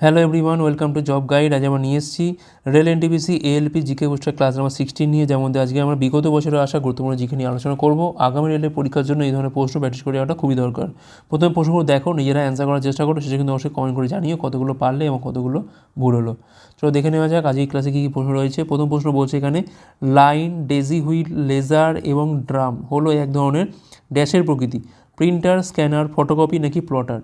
Hello everyone welcome to job guide আজ আমরা নিয়ে এসেছি rail NTPC ALP GK poster class number sixteen নিয়ে যেমন আজকে আমরা বিগত বছরে আসা গুরুত্বপূর্ণ জিকে নিয়ে আলোচনা করব। আগামী রেলের পরীক্ষার জন্য এই ধরনের প্রশ্ন প্র্যাকটিস করে যাওয়াটা খুবই দরকার। প্রথমে প্রশ্নগুলো দেখো, নিজেরা অ্যান্সার করার চেষ্টা করো, সেটা কিন্তু অবশ্যই কমেন্ট করে জানিও কতগুলো পারলে এবং কতগুলো ভুল হলো। চলো দেখে নেওয়া যাক, আজ এই ক্লাসে কী কী প্রশ্ন রয়েছে। প্রথম প্রশ্ন বলছে এখানে লাইন ডেজি হুইল লেজার এবং ড্রাম হলো এক ধরনের ড্যাশের প্রকৃতি। প্রিন্টার স্ক্যানার ফটোকপি নাকি প্লটার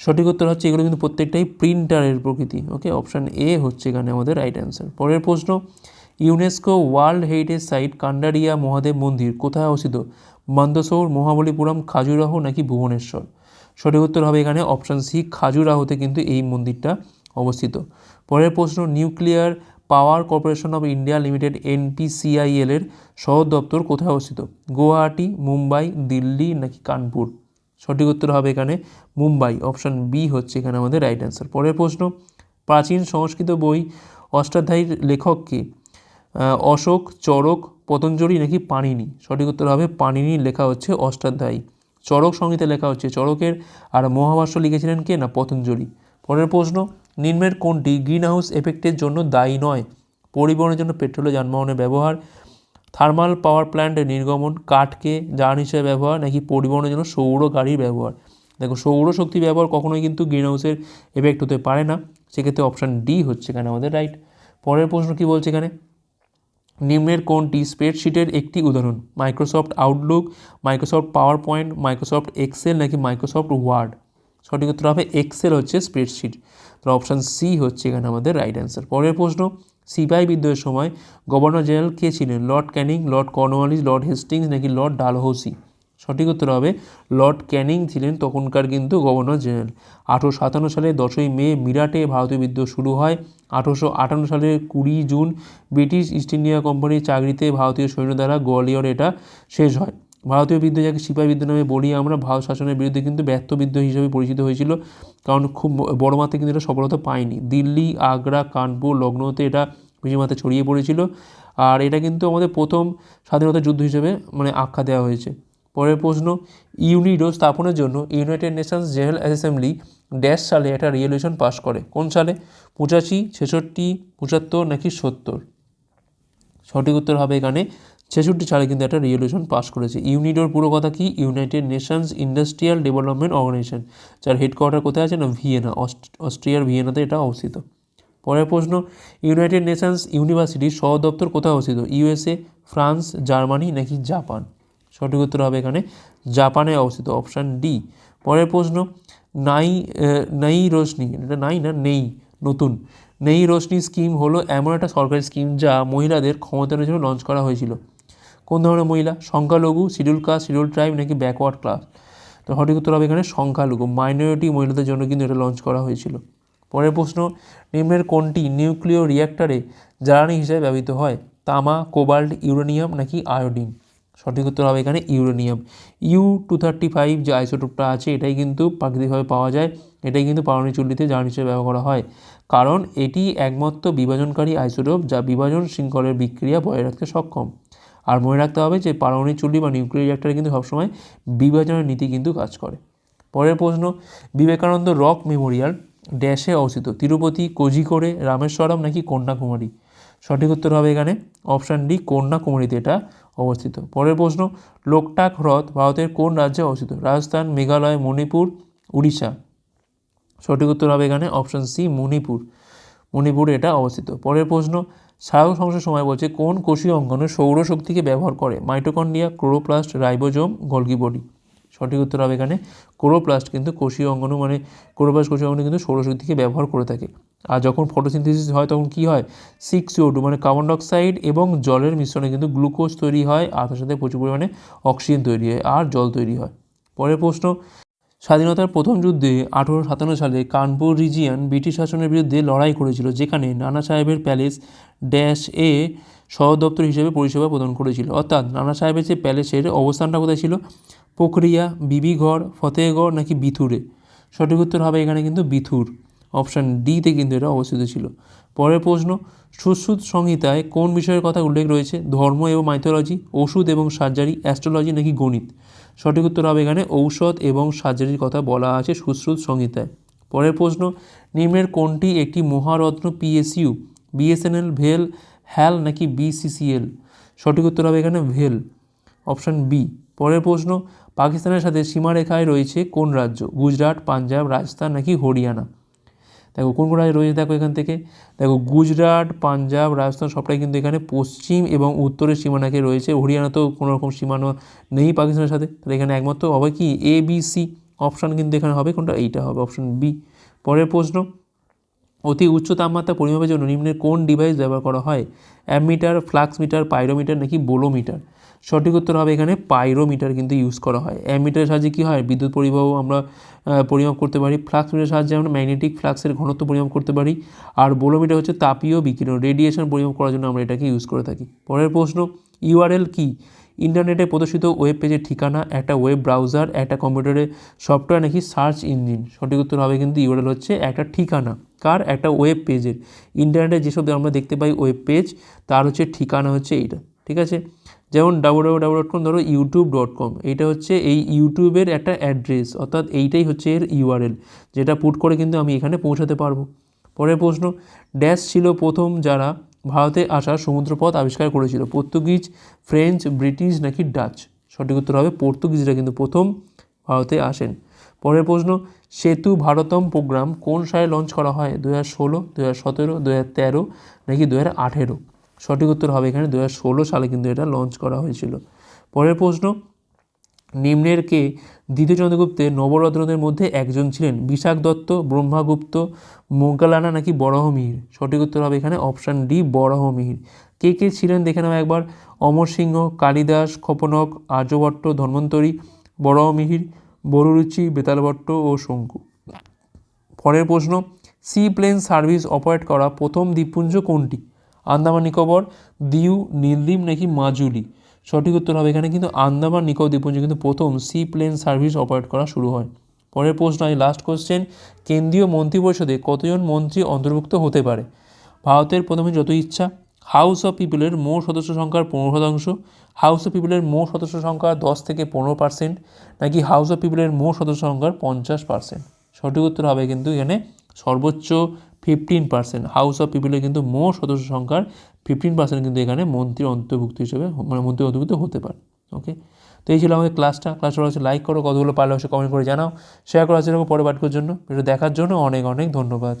সঠিক উত্তর হচ্ছে এগুলো কিন্তু প্রত্যেকটাই প্রিন্টারের প্রকৃতি ওকে অপশান এ হচ্ছে এখানে আমাদের রাইট অ্যান্সার পরের প্রশ্ন UNESCO world heritage site Kandariya Mahadev মন্দির কোথায় অবস্থিত? মন্দসৌর, মহাবলীপুরম, খাজুরাহ নাকি ভুবনেশ্বর? সঠিক উত্তর হবে এখানে অপশান সি খাজুরাহোতে কিন্তু এই মন্দিরটা অবস্থিত। পরের প্রশ্ন nuclear power corporation of India limited NPCIL এর সদর দপ্তর কোথায় অবস্থিত? গুয়াহাটি, মুম্বাই, দিল্লি নাকি কানপুর? সঠিক উত্তর হবে এখানে মুম্বাই অপশান বি হচ্ছে এখানে আমাদের রাইট অ্যান্সার পরের প্রশ্ন, প্রাচীন সংস্কৃত বই অষ্টাধ্যায়ীর লেখক কে? অশোক চরক পতঞ্জলি নাকি পাণিনি? সঠিক উত্তর হবে পাণিনির লেখা হচ্ছে অষ্টাধ্যায়ী। চরক সংহিতা লেখা হচ্ছে চরকের আর মহাভাষ্য লিখেছিলেন কে? না, পতঞ্জলি। পরের প্রশ্ন, নিম্নের কোনটি গ্রিন হাউস এফেক্টের জন্য দায়ী নয়? পরিবহনের জন্য পেট্রোল যানবাহনের ব্যবহার। থার্মাল পাওয়ার প্ল্যান্টের নির্গমন কাঠকে জ্বালানি হিসেবে ব্যবহার, নাকি পরিবহনের জন্য সৌর গাড়ির ব্যবহার? দেখো, সৌর শক্তি ব্যবহার কখনোই কিন্তু গ্রিন হাউসের এফেক্ট হতে পারে না। সেক্ষেত্রে অপশান ডি হচ্ছে এখানে আমাদের রাইট পরের প্রশ্ন কী বলছে এখানে? নিম্নের কোনটি স্প্রেডশিটের একটি উদাহরণ? Microsoft Outlook Microsoft PowerPoint Microsoft Excel নাকি মাইক্রোসফট ওয়ার্ড সঠিক উত্তর হবে এক্সেল হচ্ছে স্প্রেডশিট তো অপশান সি হচ্ছে এখানে আমাদের রাইট অ্যান্সার পরের প্রশ্ন সিপাহি বিদ্রোহের সময় গভর্নর জেনারেল কে ছিলেন? Lord Canning, Lord Cornwallis, Lord Hastings নাকি লর্ড ডালহৌসি? সঠিক উত্তর হবে, লর্ড ক্যানিং ছিলেন তখনকার কিন্তু গভর্নর জেনারেল। আঠেরোশো সাতান্ন সালে দশই মে মিরাটে ভারতীয় বিদ্রোহ শুরু হয়। আঠেরোশো আটান্ন সালের কুড়ি জুন ব্রিটিশ ইস্ট ইন্ডিয়া কোম্পানির চাকরিতে ভারতীয় সৈন্য দ্বারা গোয়ালিয়র এটা শেষ হয়। ভারতীয় বিদ্রোহ যাকে সিপাহী বিদ্রোহ নামে বলি আমরা, ভারত শাসনের বিরুদ্ধে কিন্তু ব্যর্থ বিদ্রোহ হিসেবে পরিচিত হয়েছিল। কারণ খুব বড় মাত্রায় কিন্তু এটা সফলতা পায়নি। দিল্লি, আগ্রা, কানপুর লখনৌতে এটা বেশি মাত্রায় ছড়িয়ে পড়েছিল। আর এটা কিন্তু আমাদের প্রথম স্বাধীনতা যুদ্ধ হিসেবে মানে আখ্যা দেওয়া হয়েছে। পরের প্রশ্ন, ইউনিডো স্থাপনের জন্য United Nations General Assembly dash সালে একটা রিজলিউশন পাশ করে। কোন সালে? পঁচাশি, ছেষট্টি, পঁচাত্তর নাকি সত্তর? সঠিক উত্তর হবে এখানে ছেষট্টি সালে কিন্তু একটা রিজলিউশন পাশ করেছে। ইউনিডোর পুরো কথা কি? United Nations Industrial Development Organization যার হেডকোয়ার্টার কোথায় আছে না? ভিয়েনা। অস্ট- অস্ট্রিয়ার ভিয়েনাতে এটা অবস্থিত। পরের প্রশ্ন ইউনাইটেড নেশনস ইউনিভার্সিটির সদর দপ্তর কোথায় অবস্থিত? ইউএসএ ফ্রান্স জার্মানি নাকি জাপান সঠিক উত্তর হবে এখানে জাপানে অবস্থিত। অপশান ডি পরের প্রশ্ন, নাই নাই রোশনি। এটা নাই না? নেই। নতুন। নেই রোশনি স্কিম হলো এমন একটা সরকারি স্কিম যা মহিলাদের ক্ষমতায়নের জন্য লঞ্চ করা হয়েছিল। কোন ধরনের মহিলা? সংখ্যালঘু, শিডিউল কাস্ট, শিডিউল ট্রাইব নাকি ব্যাকওয়ার্ড ক্লাস তো সঠিক উত্তর হবে এখানে সংখ্যালঘু। মাইনরিটি মহিলাদের জন্য কিন্তু এটা লঞ্চ করা হয়েছিল। পরের প্রশ্ন, নিম্নের কোনটি নিউক্লিয় রিয়্যাক্টরে জ্বালানি হিসেবে ব্যবহৃত হয়? তামা কোবাল্ট ইউরেনিয়াম নাকি আয়োডিন সঠিক উত্তর হবে এখানে uranium U two thirty five যে আইসোটোপটা আছে, এটাই কিন্তু প্রাকৃতিকভাবে পাওয়া যায়। এটাই কিন্তু পারমাণবিক চুল্লিতে জ্বালানি হিসেবে ব্যবহার করা হয়। কারণ এটি একমাত্র বিভাজনকারী আইসোটোপ যা বিভাজন শৃঙ্খলের বিক্রিয়া বজায় রাখতে সক্ষম। আর মনে রাখতে হবে যে পারমাণবিক চুল্লি বা নিউক্লিয়ার রিয়াক্টরে কিন্তু সবসময় বিভাজনের নীতি কিন্তু কাজ করে। পরের প্রশ্ন, বিবেকানন্দ রক মেমোরিয়াল ড্যাশে অবস্থিত তিরুপতি, কোঝিকোড়ে, রামেশ্বরম নাকি কন্যাকুমারী? সঠিক উত্তর হবে এখানে অপশান ডি, কন্যাকুমারীতে এটা অবস্থিত। পরের প্রশ্ন, লোকটাক হ্রদ ভারতের কোন রাজ্যে অবস্থিত? রাজস্থান, মেঘালয়, মণিপুর, উড়িষ্যা। সঠিক উত্তর হবে এখানে অপশান সি, মণিপুর। মণিপুরে এটা অবস্থিত। পরের প্রশ্ন স্নায়ু সংশ্লেষের সময় বলছে, কোন কোষীয় অঙ্গনে সৌরশক্তিকে ব্যবহার করে? Mitochondria chloroplast, ribosome Golgi body সঠিক উত্তর হবে এখানে ক্লোরোপ্লাস্ট, কিন্তু কোষীয় অঙ্গাণু মানে ক্লোরোপ্লাস্ট কোষীয় অঙ্গনে কিন্তু সৌরশক্তিকে ব্যবহার করে থাকে। আর যখন ফটোসিনথেসিস হয়, তখন কি হয়? সিক্স সিও টু মানে কার্বন ডাইঅক্সাইড এবং জলের মিশ্রণে কিন্তু গ্লুকোজ তৈরি হয়, আর তার সাথে প্রচুর পরিমাণে অক্সিজেন তৈরি হয়, আর জল তৈরি হয়। পরের প্রশ্ন স্বাধীনতার প্রথম যুদ্ধে আঠেরো সাতান্ন সালে কানপুর রিজিয়ান ব্রিটিশ শাসনের বিরুদ্ধে লড়াই করেছিল, যেখানে নানা সাহেবের প্যালেস ড্যাশ এ সদর দপ্তর হিসেবে পরিষেবা প্রদান করেছিল। অর্থাৎ নানা সাহেবের যে প্যালেসের অবস্থানটা কোথায় ছিল? প্রক্রিয়া বিবিঘর, ফতেহগড় নাকি বিথুরে? সঠিক উত্তর হবে এখানে কিন্তু বিথুর। অপশান ডিতে কিন্তু এটা অবস্থিত ছিল। পরের প্রশ্ন, সুশ্রুত সংহিতায় কোন বিষয়ের কথা উল্লেখ রয়েছে? ধর্ম এবং মাইথোলজি ওষুধ এবং সার্জারি অ্যাস্ট্রোলজি নাকি গণিত? সঠিক উত্তর হবে এখানে ঔষধ এবং সার্জারির কথা বলা আছে সুশ্রুত সংহিতায়। পরের প্রশ্ন, নিম্নের কোনটি একটি মহারত্ন পিএসইউ বিএসএনএল ভেল হ্যাল নাকি বিসিসিএল সঠিক উত্তর হবে এখানে ভেল অপশান বি পরের প্রশ্ন, পাকিস্তানের সাথে সীমারেখায় রয়েছে কোন রাজ্য? গুজরাট, পাঞ্জাব, রাজস্থান নাকি হরিয়ানা? দেখো, কোন কোন রাজ্য রয়েছে? দেখো এখান থেকে। দেখো, গুজরাট, পাঞ্জাব, রাজস্থান সবটাই কিন্তু এখানে পশ্চিম এবং উত্তরের সীমানাকে রয়েছে। হরিয়ানা তো কোনো রকম সীমানা নেই পাকিস্তানের সাথে। তাহলে এখানে একমাত্র হবে কি? এ বি সি অপশান কিন্তু এখানে হবে। কোনটা? এইটা হবে অপশান বি পরের প্রশ্ন, অতি উচ্চ তাপমাত্রা পরিমাপের জন্য নিম্নের কোন ডিভাইস ব্যবহার করা হয়? অ্যামিটার, ফ্লাক্স মিটার, পাইরোমিটার নাকি বোলোমিটার? সঠিক উত্তর হবে এখানে পাইরোমিটার কিন্তু ইউজ করা হয়। অ্যামিটারের সাহায্যে কী হয়? বিদ্যুৎ পরিবাহ আমরা পরিমাপ করতে পারি। ফ্লাক্স মিটারের সাহায্যে আমরা ম্যাগনেটিক ফ্লাক্সের ঘনত্ব পরিমাপ করতে পারি। আর বোলোমিটার হচ্ছে তাপীয় বিকিরণ রেডিয়েশন পরিমাপ করার জন্য আমরা এটাকে ইউজ করে থাকি। পরের প্রশ্ন ইউআরএল কি? ইন্টারনেটে প্রদর্শিত ওয়েব পেজের ঠিকানা, একটা ওয়েব ব্রাউজার একটা কম্পিউটারের সফটওয়্যার নাকি সার্চ ইঞ্জিন সঠিক উত্তর হবে কিন্তু ইউআরএল হচ্ছে একটা ঠিকানা। কার? একটা ওয়েব পেজের ইন্টারনেটে যেসব আমরা দেখতে পাই ওয়েব পেজ তার হচ্ছে ঠিকানা হচ্ছে এইটা। ঠিক আছে? যেমন double W double dot com ধরো ইউটিউব ডট কম এইটা হচ্ছে এই ইউটিউবের একটা অ্যাড্রেস অর্থাৎ এইটাই হচ্ছে এর ইউআরএল, যেটা পুট করে কিন্তু আমি এখানে পৌঁছাতে পারব। পরের প্রশ্ন ড্যাশ ছিল প্রথম যারা ভারতে আসা সমুদ্রপথ আবিষ্কার করেছিল, পর্তুগিজ ফ্রেঞ্চ ব্রিটিশ নাকি ডাচ সঠিক উত্তর হবে পর্তুগিজরা কিন্তু প্রথম ভারতে আসেন। পরের প্রশ্ন, সেতু ভারতম প্রোগ্রাম কোন সালে লঞ্চ করা হয়? দু হাজার ষোলো দু হাজার সতেরো দু হাজার তেরো নাকি দু হাজার আঠেরো? সঠিক উত্তর হবে এখানে দু সালে কিন্তু এটা লঞ্চ করা হয়েছিল। পরের প্রশ্ন, নিম্নের কে দ্বিতীয় চন্দ্রগুপ্তের নবরত্নদের মধ্যে একজন ছিলেন? বিশাখ দত্ত, ব্রহ্মাগুপ্ত মোগলানা নাকি বরাহমিহির সঠিক উত্তর হবে এখানে অপশান ডি বরাহমিহির কে কে ছিলেন? দেখে নাও একবার। অমর সিংহ, কালিদাস, খপনক, আর্যভট্ট, ধন্বন্তরী বরাহমিহির বরুরুচি, বেতালভট্ট ও শঙ্কু। পরের প্রশ্ন, সি প্লেন সার্ভিস অপারেট করা প্রথম দ্বীপপুঞ্জ কোনটি? আন্দামান, নিকোবর, দিউ নীলদ্বীপ নাকি মাজুলি। সঠিক উত্তর হবে এখানে কিন্তু আন্দামান, নিকোবর, দ্বীপপুঞ্জে কিন্তু প্রথম সি প্লেন সার্ভিস অপারেট করা শুরু হয়। পরের প্রশ্ন এই লাস্ট কোশ্চেন কেন্দ্রীয় মন্ত্রিপরিষদে কতজন মন্ত্রী অন্তর্ভুক্ত হতে পারে? ভারতের প্রথমে যত ইচ্ছা হাউস অফ পিপলের মোট সদস্য সংখ্যার পনেরো শতাংশ হাউস অফ পিপলের মোট সদস্য সংখ্যা দশ থেকে পনেরো পার্সেন্ট নাকি হাউস অফ পিপলের মোট সদস্য সংখ্যার পঞ্চাশ পার্সেন্ট সঠিক উত্তর হবে কিন্তু এখানে সর্বোচ্চ ফিফটিন পার্সেন্ট হাউস অফ পিপলের কিন্তু মোট সদস্য সংখ্যার ফিফটিন পার্সেন্ট কিন্তু এখানে মন্ত্রীর অন্তর্ভুক্ত হিসেবে মানে মন্ত্রী অন্তর্ভুক্ত হতে পারে ওকে তো এই ছিল আমাদের ক্লাসটা ক্লাসটা হচ্ছে লাইক করো, কতগুলো পারলে হচ্ছে কমেন্ট করে জানাও। শেয়ার করা হচ্ছে পরে পাঠকের জন্য। ভিডিও দেখার জন্য অনেক অনেক ধন্যবাদ।